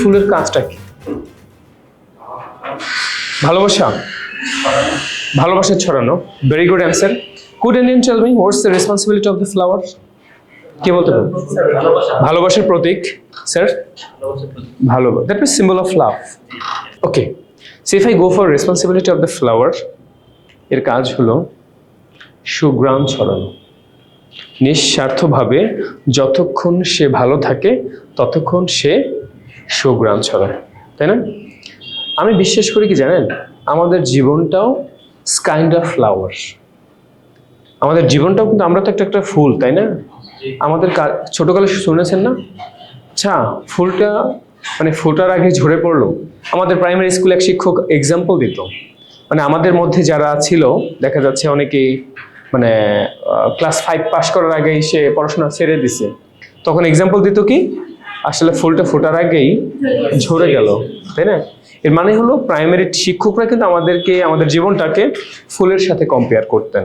ফুলের কাজটা কি? ভালোবাসা? ভালোবাসা ছড়ানো? Very good answer could and tell me what's the responsibility of the flower কে বলতে পারেন ভালোবাসার প্রতীক স্যার ভালো that is symbol of love okay so if I go for responsibility of the flower এর কাজ হলো সুগ্রাম ছড়ানো। নিঃস্বার্থভাবে যতক্ষণ সে ভালো থাকে, ততক্ষণ সে সুগ্রাম ছড়ায় তাই না? আমি বিশ্বাস করি কি জানেন? আমাদের জীবনটাও কাইন্ড অফ ফ্লাওয়ার আমাদের জীবনটাও কিন্তু আমরা তো একটা একটা ফুল তাই না? আমাদের ছোটকালে শুনেছেন না? আচ্ছা ফুলটা মানে ফোটার আগে ঝরে পড়ল। আমাদের প্রাইমারি স্কুলে এক শিক্ষক এক্সাম্পল দিত। মানে আমাদের মধ্যে যারা ছিল দেখা যাচ্ছে অনেকেই মানে ক্লাস ফাইভ পাশ করার আগে সে পড়াশোনা ছেড়ে দিছে। তখন এক্সাম্পল দিত কি? আসলে ফুলটা ফোটার আগেই ঝরে গেল, তাই না? এর মানে হলো প্রাইমারি শিক্ষকরা কিন্তু আমাদেরকে, আমাদের জীবনটাকে ফুলের সাথে কম্পেয়ার করতেন।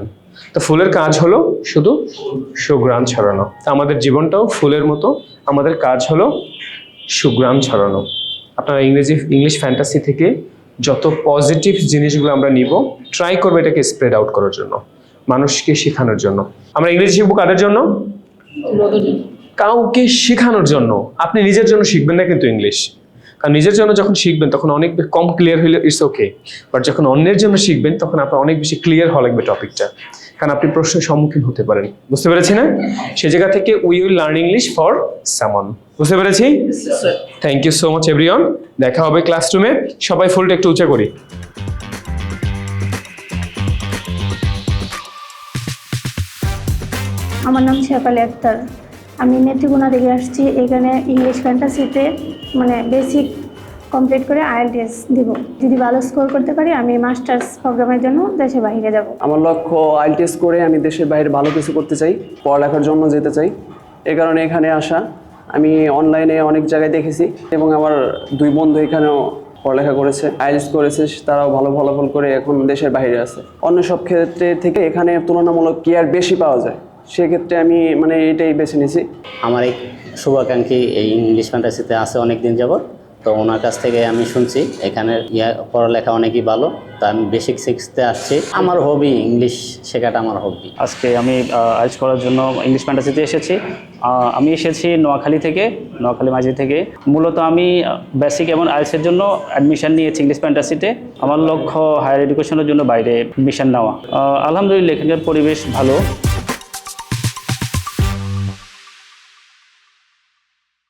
তো ফুলের কাজ হলো শুধু সুগ্রাম ছড়ানো। তা আমাদের জীবনটাও ফুলের মতো, আমাদের কাজ হলো সুগ্রাম ছড়ানো। আপনারা ইংরেজি ইংলিশ ফ্যান্টাসি থেকে যত পজিটিভ জিনিসগুলো আমরা নিব ট্রাই করব এটাকে স্প্রেড আউট করার জন্য, মানুষকে শেখানোর জন্য। আমরা ইংরেজি শিখব কাদের জন্য? কাউকে শেখানোর জন্য, আপনি নিজের জন্য শিখবেন না কিন্তু ইংলিশ কারণ নিজের জন্য যখন শিখবেন, তখন অনেক কম ক্লিয়ার হলে ইটস ওকে বাট যখন অন্যের জন্য শিখবেন, তখন আপনার অনেক বেশি ক্লিয়ার হওয়া লাগবে টপিকটা কারণ আপনি প্রশ্নের সম্মুখীন হতে পারেন। বুঝতে পেরেছি না? সে জায়গা থেকে we will learn English for some বুঝতে পেরেছি? Thank you so much everyone দেখা হবে ক্লাসরুমে সবাই ফুলটা একটু উঁচা করি। আমার নাম শেফালি আক্তার আমি নেত্রীগুণা থেকে আসছি, এখানে ইংলিশ ফ্যান্টাসিতে মানে বেসিক কমপ্লিট করে আইএলটিএস দিব। যদি ভালো স্কোর করতে পারি, আমি মাস্টার্স প্রোগ্রামের জন্য দেশে বাইরে যাব। আমার লক্ষ্য আইএলটিএস করে আমি দেশের বাইরে ভালো কিছু করতে চাই, পড়ালেখার জন্য যেতে চাই। এ কারণে এখানে আসা, আমি অনলাইনে অনেক জায়গায় দেখেছি এবং আমার দুই বন্ধু এখানেও পড়ালেখা করেছে আইএলটিএস করেছে, তারাও ভালো ফলাফল করে এখন দেশের বাইরে আছে। অন্য সব ক্ষেত্রে থেকে এখানে তুলনামূলক কেয়ার বেশি পাওয়া যায়। সেক্ষেত্রে আমি মানে এটাই বেছে নিয়েছি। আমার এই শুভাকাঙ্ক্ষী এই ইংলিশ ফ্যান্টাসিতে আছে অনেক দিন যাবৎ। তো ওনার কাছ থেকে আমি শুনছি এখানে ইয়া পড়ালেখা অনেকই ভালো। তো আমি বেসিক শিখতে আসছি। আমার হবি ইংলিশ শেখাটা আমার হবি আজকে আমি আইস করার জন্য ইংলিশ ফ্যান্টাসিতে এসেছি। আমি এসেছি নোয়াখালী থেকে নোয়াখালী মাঝি থেকে। মূলত আমি বেসিক এবং আইএলসের জন্য অ্যাডমিশন নিয়েছি ইংলিশ ফ্যান্টাসিতে। আমার লক্ষ্য হায়ার এডুকেশনের জন্য বাইরে মিশন নেওয়া। আলহামদুলিল্লাহ এখানকার পরিবেশ ভালো।